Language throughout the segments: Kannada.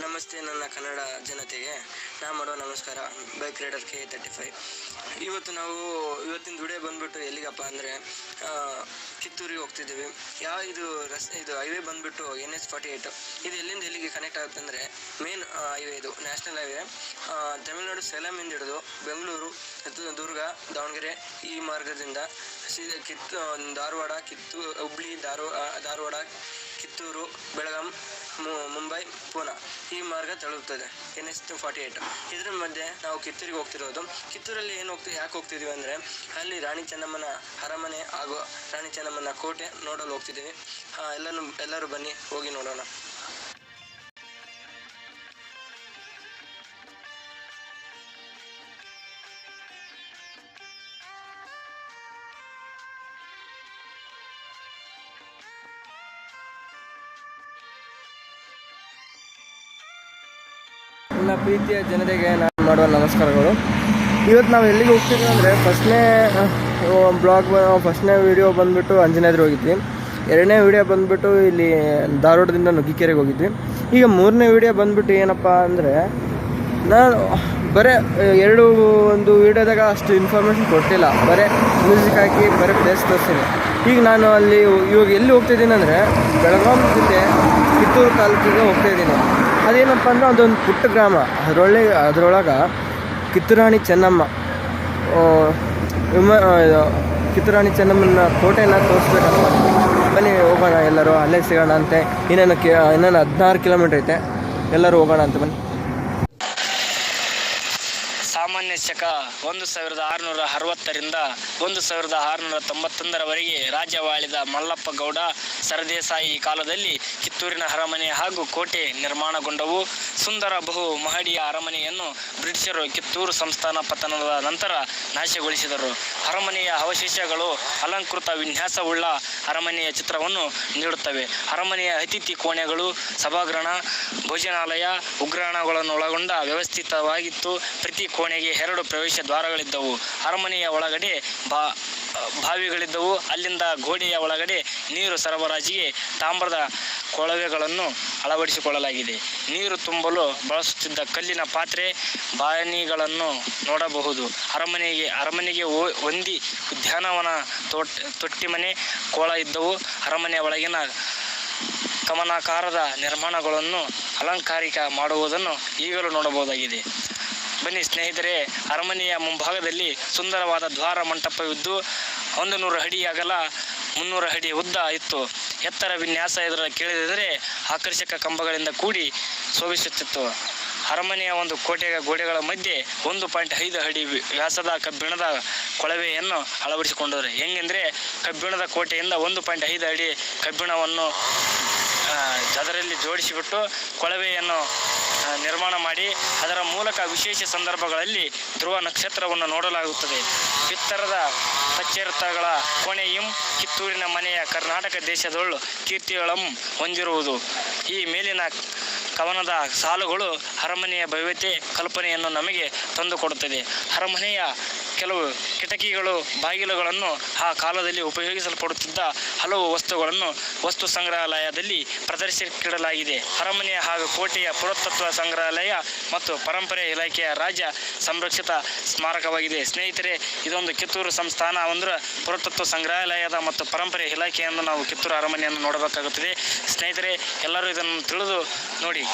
ನಮಸ್ತೆ ನನ್ನ ಕನ್ನಡ ಜನತೆಗೆ. ನಾ ಮಾಡೋ ನಮಸ್ಕಾರ bike rider K thirty five ಇವತ್ತು ನಾವು, ಇವತ್ತಿನ ವಿಡಿಯೋ ಬಂದ್ಬಿಟ್ಟು ಎಲ್ಲಿಗಪ್ಪ ಅಂದರೆ ಕಿತ್ತೂರಿಗೆ ಹೋಗ್ತಿದ್ದೀವಿ. ಯಾವ ಇದು ರಸ್, ಇದು ಹೈವೇ ಬಂದ್ಬಿಟ್ಟು ಎನ್ ಎಸ್ ಫಾರ್ಟಿ ಏಯ್ಟು ಇದು ಎಲ್ಲಿಂದ ಎಲ್ಲಿಗೆ ಕನೆಕ್ಟ್ ಆಗುತ್ತೆ ಅಂದರೆ ಮೇನ್ ಹೈವೇ ಇದು, ನ್ಯಾಷನಲ್ ಹೈವೇ. ತಮಿಳುನಾಡು ಸೇಲಮಿಂದ ಹಿಡಿದು ಬೆಂಗಳೂರು, ದುರ್ಗ, ದಾವಣಗೆರೆ, ಈ ಮಾರ್ಗದಿಂದ ಸೀದಾ ಕಿತ್ತು, ಧಾರವಾಡ, ಕಿತ್ತು, ಹುಬ್ಳಿ ಧಾರವಾಡ ಧಾರವಾಡ ಕಿತ್ತೂರು, ಬೆಳಗಾಂ ಮುಂಬೈ, ಪೂನಾ ಈ ಮಾರ್ಗ ತಲುಪುತ್ತದೆ ಎನ್ ಎಸ್ ಫಾರ್ಟಿ ಏಯ್ಟ್ ಇದ್ರ ಮಧ್ಯೆ ನಾವು ಕಿತ್ತೂರಿಗೆ ಹೋಗ್ತಿರೋದು. ಕಿತ್ತೂರಲ್ಲಿ ಏನು ಹೋಗ್ತೀವಿ ಯಾಕೆ ಹೋಗ್ತಿದ್ದೀವಿ ಅಂದರೆ ಅಲ್ಲಿ ರಾಣಿ ಚೆನ್ನಮ್ಮನ ಅರಮನೆ ಹಾಗೂ ರಾಣಿ ಚೆನ್ನಮ್ಮನ ಕೋಟೆ ನೋಡಲು ಹೋಗ್ತಿದ್ದೀವಿ ಎಲ್ಲನೂ, ಎಲ್ಲರೂ ಬನ್ನಿ, ಹೋಗಿ ನೋಡೋಣ. ನನ್ನ ಪ್ರೀತಿಯ ಜನತೆಗೆ ನಾನು ಮಾಡುವ ನಮಸ್ಕಾರಗಳು. ಇವತ್ತು ನಾವು ಎಲ್ಲಿಗೆ ಹೋಗ್ತಿದ್ವಿ ಅಂದರೆ ಫಸ್ಟ್ನೇ ಬ್ಲಾಗ್ ಫಸ್ಟ್ನೇ ವಿಡಿಯೋ ಬಂದುಬಿಟ್ಟು ಅಂಜನಾದ್ರಿ ಹೋಗಿದ್ವಿ. ಎರಡನೇ ವಿಡಿಯೋ ಬಂದುಬಿಟ್ಟು ಇಲ್ಲಿ ಧಾರವಾಡದಿಂದ ನುಗ್ಗಿಕೆರೆಗೆ ಹೋಗಿದ್ವಿ. ಈಗ ಮೂರನೇ ವಿಡಿಯೋ ಬಂದುಬಿಟ್ಟು ಏನಪ್ಪ ಅಂದರೆ ನಾನು, ಬರೀ, ಎರಡು ಒಂದು ವಿಡಿಯೋದಾಗ ಅಷ್ಟು ಇನ್ಫಾರ್ಮೇಷನ್ ಕೊಟ್ಟಿಲ್ಲ. ಬರೀ ಮ್ಯೂಸಿಕ್ ಹಾಕಿ, ಬರೀ ಪ್ಲೇಸ್ ತೋರಿಸ್ತೀನಿ ಈಗ ನಾನು ಅಲ್ಲಿ ಇವಾಗ ಎಲ್ಲಿ ಹೋಗ್ತಿದ್ದೀನಿ ಅಂದರೆ ಬೆಳಗಾವಿ ಜಿಲ್ಲೆ ಕಿತ್ತೂರು ತಾಲೂಕಿಗೆ ಹೋಗ್ತಾ ಇದ್ದೀನಿ. ಅದೇನಪ್ಪ ಅಂದ್ರೆ ಅದೊಂದು ಪುಟ್ಟ ಗ್ರಾಮ. ಅದರೊಳ್ಳೆ, ಅದರೊಳಗೆ ಕಿತ್ತೂರಾಣಿ ಚೆನ್ನಮ್ಮ. ವಿಮ ಕಿತ್ತೂರಾಣಿ ಚೆನ್ನಮ್ಮನ ಕೋಟೆನ ತೋರಿಸ್ಬೇಕಂತ ಬನ್ನಿ, ಹೋಗೋಣ ಎಲ್ಲರೂ. ಅಲ್ಲೇ ಸಿಗೋಣ ಅಂತೆ. ಇನ್ನೇನು ಕಿ ಇನ್ನೇನು ಹದಿನಾರು ಕಿಲೋಮೀಟ್ರ್ ಐತೆ. ಎಲ್ಲರೂ ಹೋಗೋಣ ಅಂತ ಬನ್ನಿ. ಸಾಮಾನ್ಯ ಶಕ ಒಂದು ಸಾವಿರದ ಆರುನೂರ ಅರವತ್ತರಿಂದ ಒಂದು ಸಾವಿರದ ಆರುನೂರ ತೊಂಬತ್ತೊಂದರವರೆಗೆ ರಾಜ್ಯವಾಳಿದ ಮಲ್ಲಪ್ಪ ಗೌಡ ಸರದೇಸಾಯಿ ಕಾಲದಲ್ಲಿ ಕಿತ್ತೂರಿನ ಅರಮನೆ ಹಾಗೂ ಕೋಟೆ ನಿರ್ಮಾಣಗೊಂಡವು. ಸುಂದರ ಬಹು ಮಹಡಿಯ ಅರಮನೆಯನ್ನು ಬ್ರಿಟಿಷರು ಕಿತ್ತೂರು ಸಂಸ್ಥಾನ ಪತನದ ನಂತರ ನಾಶಗೊಳಿಸಿದರು. ಅರಮನೆಯ ಅವಶೇಷಗಳು ಅಲಂಕೃತ ವಿನ್ಯಾಸವುಳ್ಳ ಅರಮನೆಯ ಚಿತ್ರವನ್ನು ನೀಡುತ್ತವೆ. ಅರಮನೆಯ ಅತಿಥಿ ಕೋಣೆಗಳು ಸಭಾಗೃಹ ಭೋಜನಾಲಯ ಉಗ್ರಾಣಗಳನ್ನು ಒಳಗೊಂಡ ವ್ಯವಸ್ಥಿತವಾಗಿತ್ತು. ಪ್ರತಿ ಕೋಣೆಗೆ ಎರಡು ಪ್ರವೇಶ ದ್ವಾರಗಳಿದ್ದವು. ಅರಮನೆಯ ಒಳಗಡೆ ಬಾ ಬಾವಿಗಳಿದ್ದವು. ಅಲ್ಲಿಂದ ಗೋಡೆಯ ಒಳಗಡೆ ನೀರು ಸರಬರಾಜಿಗೆ ತಾಮ್ರದ ಕೊಳವೆಗಳನ್ನು ಅಳವಡಿಸಿಕೊಳ್ಳಲಾಗಿದೆ. ನೀರು ತುಂಬಲು ಬಳಸುತ್ತಿದ್ದ ಕಲ್ಲಿನ ಪಾತ್ರೆ ಬಾನಿಗಳನ್ನು ನೋಡಬಹುದು. ಅರಮನೆಗೆ ಅರಮನೆಗೆ ಹೊಂದಿ ಉದ್ಯಾನವನ ತೊಟ್ಟಿ ತೊಟ್ಟಿಮನೆ, ಕೋಳ ಇದ್ದವು. ಅರಮನೆಯ ಒಳಗಿನ ಕಮನಾಕಾರದ ನಿರ್ಮಾಣಗಳನ್ನು ಅಲಂಕಾರಿಕ ಮಾಡುವುದನ್ನು ಈಗಲೂ ನೋಡಬಹುದಾಗಿದೆ. ಬನ್ನಿ ಸ್ನೇಹಿತರೆ, ಅರಮನೆಯ ಮುಂಭಾಗದಲ್ಲಿ ಸುಂದರವಾದ ದ್ವಾರ ಮಂಟಪವಿದ್ದು ಒಂದು ನೂರು ಅಡಿ ಅಗಲ, ಮುನ್ನೂರು ಅಡಿ ಉದ್ದ ಇತ್ತು. ಎತ್ತರ ವಿನ್ಯಾಸ ಇದರ ಕೇಳಿದರೆ ಆಕರ್ಷಕ ಕಂಬಗಳಿಂದ ಕೂಡಿ ಶೋಭಿಸುತ್ತಿತ್ತು. ಅರಮನೆಯ ಒಂದು ಕೋಟೆಯ ಗೋಡೆಗಳ ಮಧ್ಯೆ ಒಂದು ಪಾಯಿಂಟ್ ಐದು ಅಡಿ ವ್ಯಾಸದ ಕಬ್ಬಿಣದ ಕೊಳವೆಯನ್ನು ಅಳವಡಿಸಿಕೊಂಡರು. ಹೆಂಗೆಂದರೆ ಕಬ್ಬಿಣದ ಕೋಟೆಯಿಂದ ಒಂದು ಪಾಯಿಂಟ್ ಐದು ಅಡಿ ಕಬ್ಬಿಣವನ್ನು ಅದರಲ್ಲಿ ಜೋಡಿಸಿಬಿಟ್ಟು ಕೊಳವೆಯನ್ನು ನಿರ್ಮಾಣ ಮಾಡಿ ಅದರ ಮೂಲಕ ವಿಶೇಷ ಸಂದರ್ಭಗಳಲ್ಲಿ ಧ್ರುವ ನಕ್ಷತ್ರವನ್ನು ನೋಡಲಾಗುತ್ತದೆ. ಬಿತ್ತರದ ಪಚ್ಚೆರ್ತಗಳ ಕೊನೆಯಂ ಕಿತ್ತೂರಿನ ಮನೆಯ ಕರ್ನಾಟಕ ದೇಶದೊಳು ಕೀರ್ತಿಗಳಂ ಹೊಂದಿರುವುದು. ಈ ಮೇಲಿನ ಕವನದ ಸಾಲುಗಳು ಅರಮನೆಯ ಭವ್ಯತೆ ಕಲ್ಪನೆಯನ್ನು ನಮಗೆ ತಂದುಕೊಡುತ್ತದೆ. ಅರಮನೆಯ ಕೆಲವು ಕಿಟಕಿಗಳು, ಬಾಗಿಲುಗಳನ್ನು ಆ ಕಾಲದಲ್ಲಿ ಉಪಯೋಗಿಸಲ್ಪಡುತ್ತಿದ್ದ ಹಲವು ವಸ್ತುಗಳನ್ನು ವಸ್ತು ಸಂಗ್ರಹಾಲಯದಲ್ಲಿ ಪ್ರದರ್ಶಿಸಿಡಲಾಗಿದೆ. ಅರಮನೆಯ ಹಾಗೂ ಕೋಟೆಯ ಪುರಾತತ್ವ ಸಂಗ್ರಹಾಲಯ ಮತ್ತು ಪರಂಪರೆ ಇಲಾಖೆಯ ರಾಜ್ಯ ಸಂರಕ್ಷಿತ ಸ್ಮಾರಕವಾಗಿದೆ. ಸ್ನೇಹಿತರೆ, ಇದೊಂದು ಕಿತ್ತೂರು ಸಂಸ್ಥಾನ. ಅಂದ್ರೆ ಪುರಾತತ್ವ ಸಂಗ್ರಹಾಲಯದ ಮತ್ತು ಪರಂಪರೆ ಇಲಾಖೆಯನ್ನು ನಾವು ಕಿತ್ತೂರು ಅರಮನೆಯನ್ನು ನೋಡಬೇಕಾಗುತ್ತದೆ. ಸ್ನೇಹಿತರೆ, ಎಲ್ಲರೂ ಇದನ್ನು ತಿಳಿದು ನೋಡಿ.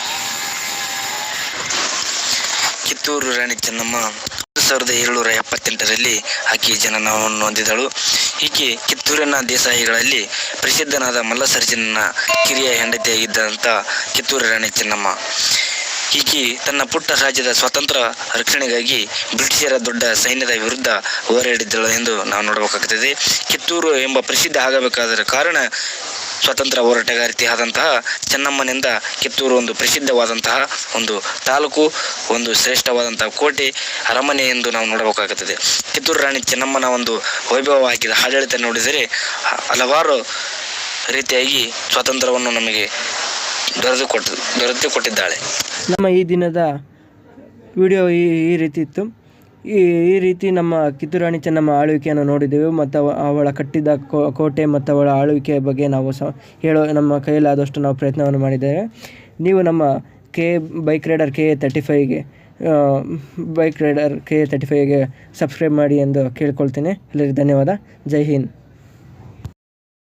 ಕಿತ್ತೂರು ರಾಣಿ ಚೆನ್ನಮ್ಮ ಸಾವಿರದ ಏಳುನೂರ ಎಪ್ಪತ್ತೆಂಟರಲ್ಲಿ ಆಕೆ ಜನನವನ್ನು ಹೊಂದಿದಳು. ಈಕೆ ಕಿತ್ತೂರಿನ ದೇಸಾಯಿಗಳಲ್ಲಿ ಪ್ರಸಿದ್ಧನಾದ ಮಲ್ಲಸರ್ಜನನ ಕಿರಿಯ ಹೆಂಡತಿಯಾಗಿದ್ದಂಥ ಕಿತ್ತೂರು ರಾಣಿ ಚೆನ್ನಮ್ಮ. ಈಕೆ ತನ್ನ ಪುಟ್ಟ ರಾಜ್ಯದ ಸ್ವಾತಂತ್ರ್ಯ ರಕ್ಷಣೆಗಾಗಿ ಬ್ರಿಟಿಷರ ದೊಡ್ಡ ಸೈನ್ಯದ ವಿರುದ್ಧ ಹೋರಾಡಿದ್ದಳು ಎಂದು ನಾವು ನೋಡಬೇಕಾಗುತ್ತದೆ. ಕಿತ್ತೂರು ಎಂಬ ಪ್ರಸಿದ್ಧ ಆಗಬೇಕಾದ ಕಾರಣ ಸ್ವಾತಂತ್ರ್ಯ ಹೋರಾಟಗಾರ್ತಿ ಆದಂತಹ ಚೆನ್ನಮ್ಮನಿಂದ ಕಿತ್ತೂರು ಒಂದು ಪ್ರಸಿದ್ಧವಾದಂತಹ ಒಂದು ತಾಲೂಕು, ಒಂದು ಶ್ರೇಷ್ಠವಾದಂತಹ ಕೋಟೆ, ಅರಮನೆ ಎಂದು ನಾವು ನೋಡಬೇಕಾಗುತ್ತದೆ. ಕಿತ್ತೂರು ರಾಣಿ ಚೆನ್ನಮ್ಮನ ಒಂದು ವೈಭವ ಹಾಕಿದ ಆಡಳಿತ ನೋಡಿದರೆ ಹಲವಾರು ರೀತಿಯಾಗಿ ಸ್ವಾತಂತ್ರ್ಯವನ್ನು ನಮಗೆ ದೊರೆದು ಕೊಟ್ಟು, ದೊರೆತು ಕೊಟ್ಟಿದ್ದಾಳೆ. ನಮ್ಮ ಈ ದಿನದ ವಿಡಿಯೋ ಈ ರೀತಿ ಇತ್ತು. ಈ ಈ ರೀತಿ ನಮ್ಮ ಕಿತ್ತೂರಾಣಿ ಚೆನ್ನಮ್ಮ ಆಳ್ವಿಕೆಯನ್ನು ನೋಡಿದ್ದೇವೆ. ಮತ್ತು ಅವ, ಅವಳ ಕಟ್ಟಿದ ಕೋಟೆ ಮತ್ತು ಅವಳ ಆಳ್ವಿಕೆಯ ಬಗ್ಗೆ ನಾವು ಸ, ಹೇಳೋ, ನಮ್ಮ ಕೈಯಲ್ಲಾದಷ್ಟು ನಾವು ಪ್ರಯತ್ನವನ್ನು ಮಾಡಿದ್ದೇವೆ. ನೀವು ನಮ್ಮ K, bike rider K thirty ಫೈವ್ಗೆ bike rider K thirty ಫೈವ್ಗೆ ಸಬ್ಸ್ಕ್ರೈಬ್ ಮಾಡಿ ಎಂದು ಕೇಳ್ಕೊಳ್ತೀನಿ. ಎಲ್ಲರಿಗೂ ಧನ್ಯವಾದ. ಜೈ ಹಿಂದ್.